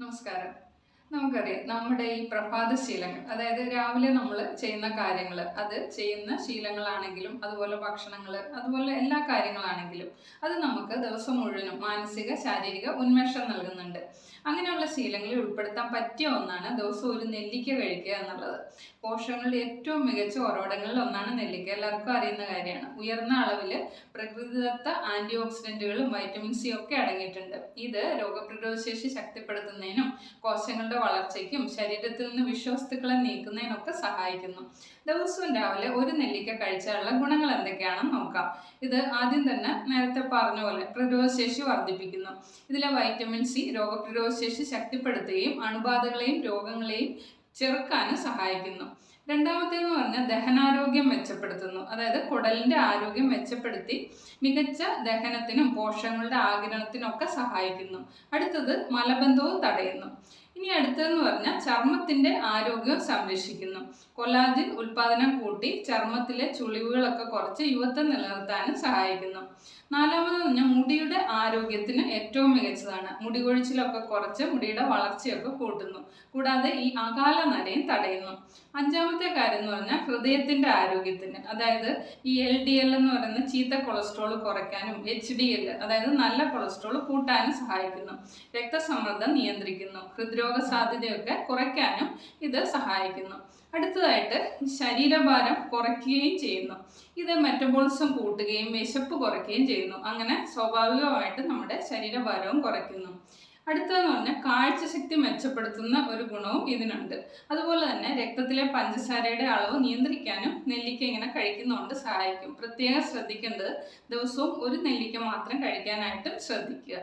നമസ്കാരം. നമുക്കറിയാം നമ്മുടെ ഈ പ്രഭാത ശീലങ്ങൾ അതായത് രാവിലെ നമ്മൾ ചെയ്യുന്ന കാര്യങ്ങൾ അത് ചെയ്യുന്ന ശീലങ്ങളാണെങ്കിലും അതുപോലെ ഭക്ഷണങ്ങൾ അതുപോലെ എല്ലാ കാര്യങ്ങളാണെങ്കിലും അത് നമുക്ക് ദിവസം മുഴുവനും മാനസിക ശാരീരിക ഉന്മേഷം നൽകുന്നുണ്ട്. അങ്ങനെയുള്ള ശീലങ്ങളിൽ ഉൾപ്പെടുത്താൻ പറ്റിയ ഒന്നാണ് ദിവസം ഒരു നെല്ലിക്ക കഴിക്കുക എന്നുള്ളത്. പോഷകങ്ങളുടെ ഏറ്റവും മികച്ച ഉറവിടങ്ങളിൽ ഒന്നാണ് നെല്ലിക്ക. എല്ലാവർക്കും അറിയുന്ന കാര്യമാണ്. ഉയർന്ന അളവിൽ പ്രകൃതിദത്ത ആന്റി ഓക്സിഡന്റുകളും വൈറ്റമിൻ സി ഒക്കെ അടങ്ങിയിട്ടുണ്ട്. ഇത് രോഗപ്രതിരോധ ശേഷി ശക്തിപ്പെടുത്തുന്നതിനും കോശങ്ങളുടെ വളർച്ചയ്ക്കും ശരീരത്തിൽ നിന്ന് വിശ്വസ്തുക്കളെ നീക്കുന്നതിനൊക്കെ സഹായിക്കുന്നു. ദിവസവും രാവിലെ ഒരു നെല്ലിക്ക കഴിച്ചാലുള്ള ഗുണങ്ങൾ എന്തൊക്കെയാണെന്ന് നോക്കാം. ഇത് ആദ്യം തന്നെ നേരത്തെ പറഞ്ഞ പോലെ പ്രതിരോധശേഷി വർദ്ധിപ്പിക്കുന്നു. ഇതിലെ വൈറ്റമിൻ സി രോഗപ്രതിരോധശേഷി ശക്തിപ്പെടുത്തുകയും അണുബാധകളെയും രോഗങ്ങളെയും ചെറുക്കാനും സഹായിക്കുന്നു. രണ്ടാമത്തേന്ന് പറഞ്ഞാൽ ദഹനാരോഗ്യം മെച്ചപ്പെടുത്തുന്നു. അതായത് കുടലിന്റെ ആരോഗ്യം മെച്ചപ്പെടുത്തി മികച്ച ദഹനത്തിനും പോഷകങ്ങളുടെ ആഗിരണത്തിനും ഒക്കെ സഹായിക്കുന്നു. അടുത്തത് മലബന്ധവും തടയുന്നു. ഇനി അടുത്തതെന്ന് പറഞ്ഞാൽ ചർമ്മത്തിന്റെ ആരോഗ്യം സംരക്ഷിക്കുന്നു. കൊലാജിൻ ഉൽപാദനം കൂട്ടി ചർമ്മത്തിലെ ചുളിവുകളൊക്കെ കുറച്ച് യുവത്വം നിലനിർത്താനും സഹായിക്കുന്നു. നാലാമത് പറഞ്ഞാൽ മുടിയുടെ ആരോഗ്യത്തിന് ഏറ്റവും മികച്ചതാണ്. മുടി കൊഴിച്ചിലൊക്കെ കുറച്ച് മുടിയുടെ വളർച്ചയൊക്കെ കൂട്ടുന്നു. കൂടാതെ ഈ അകാല നരയും തടയുന്നു. അഞ്ചാമത്തെ കാര്യം എന്ന് പറഞ്ഞാൽ ഹൃദയത്തിന്റെ ആരോഗ്യത്തിന്. അതായത് ഈ എൽ ഡി എൽ എന്ന് പറയുന്ന ചീത്ത കൊളസ്ട്രോൾ കുറയ്ക്കാനും എച്ച് ഡി എൽ അതായത് നല്ല കൊളസ്ട്രോൾ കൂട്ടാനും സഹായിക്കുന്നു. രക്തസമ്മർദ്ദം നിയന്ത്രിക്കുന്നു. ഹൃദ്രോഗ സാധ്യതയൊക്കെ കുറയ്ക്കാനും ഇത് സഹായിക്കുന്നു. അടുത്തതായിട്ട് ശരീരഭാരം കുറയ്ക്കുകയും ചെയ്യുന്നു. ഇത് മെറ്റബോളിസം കൂട്ടുകയും വിശപ്പ് കുറയ്ക്കുകയും ചെയ്യുന്നു. അങ്ങനെ സ്വാഭാവികമായിട്ട് നമ്മുടെ ശരീരഭാരവും കുറയ്ക്കുന്നു. അടുത്തതെന്ന് പറഞ്ഞാൽ കാഴ്ചശക്തി മെച്ചപ്പെടുത്തുന്ന ഒരു ഗുണവും ഇതിനുണ്ട്. അതുപോലെ തന്നെ രക്തത്തിലെ പഞ്ചസാരയുടെ അളവ് നിയന്ത്രിക്കാനും നെല്ലിക്ക ഇങ്ങനെ കഴിക്കുന്നതുകൊണ്ട് സഹായിക്കും. പ്രത്യേകം ശ്രദ്ധിക്കേണ്ടത് ദിവസവും ഒരു നെല്ലിക്ക മാത്രം കഴിക്കാനായിട്ടും ശ്രദ്ധിക്കുക.